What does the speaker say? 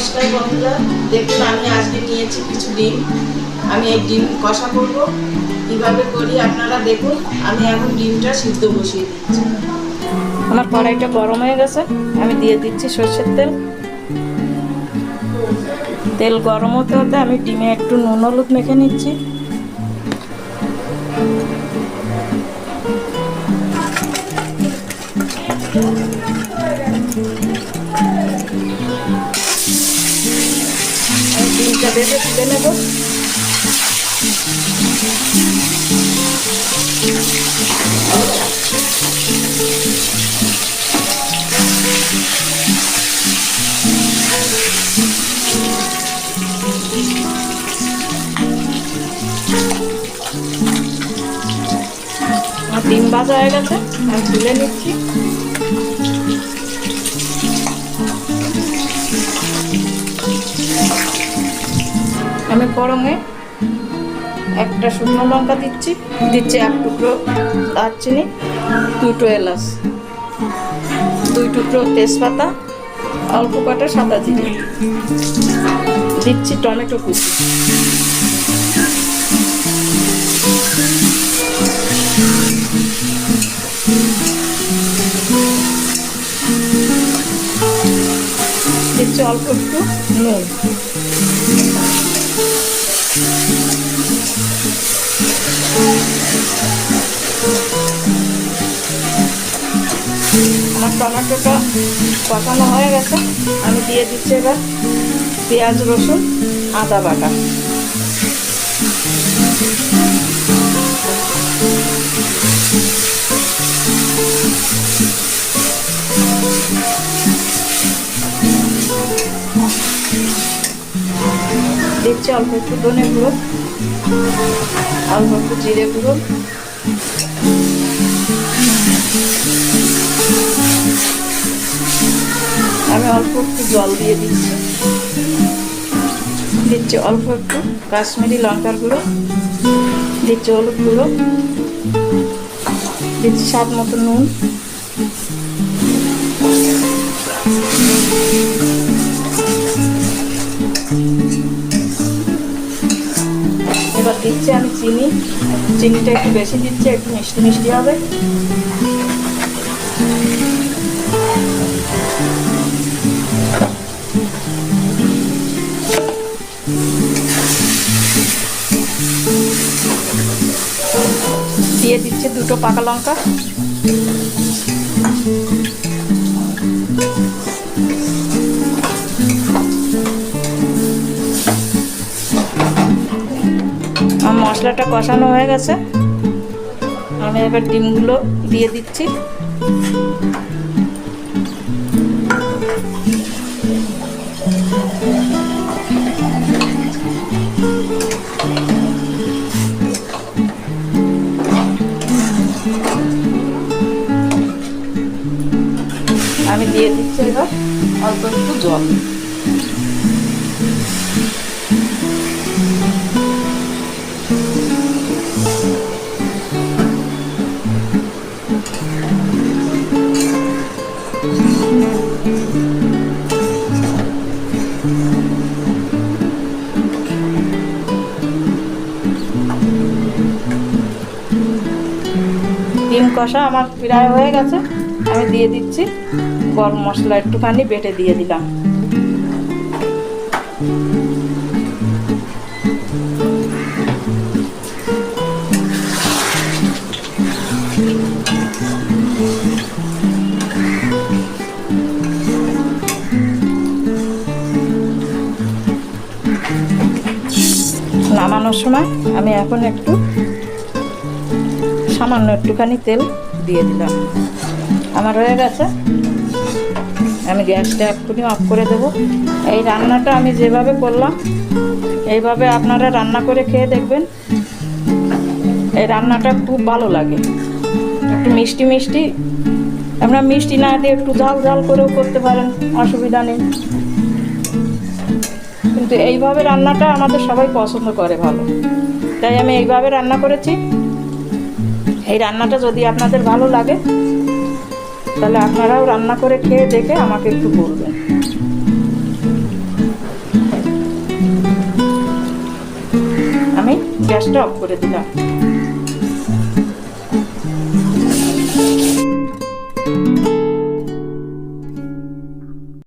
নমস্কার বন্ধুরা। দেখুন, আমি আজকে নিয়েছি কিছু ডিম। আমি এই ডিম কষা করব। কীভাবে করি আপনারা দেখুন। আমি এখন ডিমটা সিদ্ধ বসিয়ে দিচ্ছি। আমার কড়াইটা গরম হয়ে গেছে। আমি দিয়ে দিচ্ছি সর্ষের তেল। তেল গরম হতে হতে আমি ডিমে একটু নুন হলুদ মেখে নিচ্ছি। আমি ডিমটা ভেজে তুলে নেব ডিম ভাজা হয়ে গেছে আমি তুলে নিচ্ছি। আমি গরমে একটা শুকনো লঙ্কা দিচ্ছি দিচ্ছি এক টুকরো দারচিনি, দুটো এলাচ, দুই টুকরো তেজপাতা, অল্প কটা সাদা জিরে। দিচ্ছি টমেটো কুচি। দিচ্ছি অল্প একটু নুন। টমেটোটা কষানো হয়ে গেছে। আমি দিয়ে দিচ্ছি এবার পেঁয়াজ, রসুন, আদা বাটা। দিচ্ছি অল্প একটু ধনে গুঁড়ো, অল্প একটু জিরে গুঁড়ো। অল্প একটু জল দিয়ে দিচ্ছি। দিচ্ছি অল্প একটু কাশ্মীরি লঙ্কার গুঁড়ো দিচ্ছি হলুদ গুঁড়ো, দিচ্ছি স্বাদ মতো নুন। এবার দিচ্ছি আমি চিনি। চিনিটা একটু বেশি দিচ্ছি, একটু মিষ্টি মিষ্টি হবে। দিচ্ছি দুটো পাকা লঙ্কা। মশলাটা কষানো হয়ে গেছে। আমি এবার ডিমগুলো দিয়ে দিচ্ছি। আমি দিয়ে দিচ্ছি এবার অল্প একটু জল। ডিম কষা আমার প্রায় হয়ে গেছে। আমি দিয়ে দিচ্ছি গরম মশলা একটুখানি, বেটে দিয়ে দিলাম। নামানোর সময় আমি এখন একটু সামান্য একটুখানি তেল দিয়ে দিলাম। আমার হয়ে গেছে। আমি গ্যাসটা এক্ষুনি অফ করে দেব। এই রান্নাটা আমি যেভাবে করলাম, এইভাবে আপনারা রান্না করে খেয়ে দেখবেন। এই রান্নাটা খুব ভালো লাগে। একটু মিষ্টি মিষ্টি। আপনারা মিষ্টি না দিয়ে একটু ঝাল ঝাল করেও করতে পারেন, অসুবিধা নেই। কিন্তু এইভাবে রান্নাটা আমাদের সবাই পছন্দ করে ভালো। তাই আমি এইভাবে রান্না করেছি। এই রান্নাটা যদি আপনাদের ভালো লাগে তাহলে আপনারাও রান্না করে খেয়ে দেখে আমাকে একটু বলবেন। আমি গ্যাসটা অফ করে দিলাম।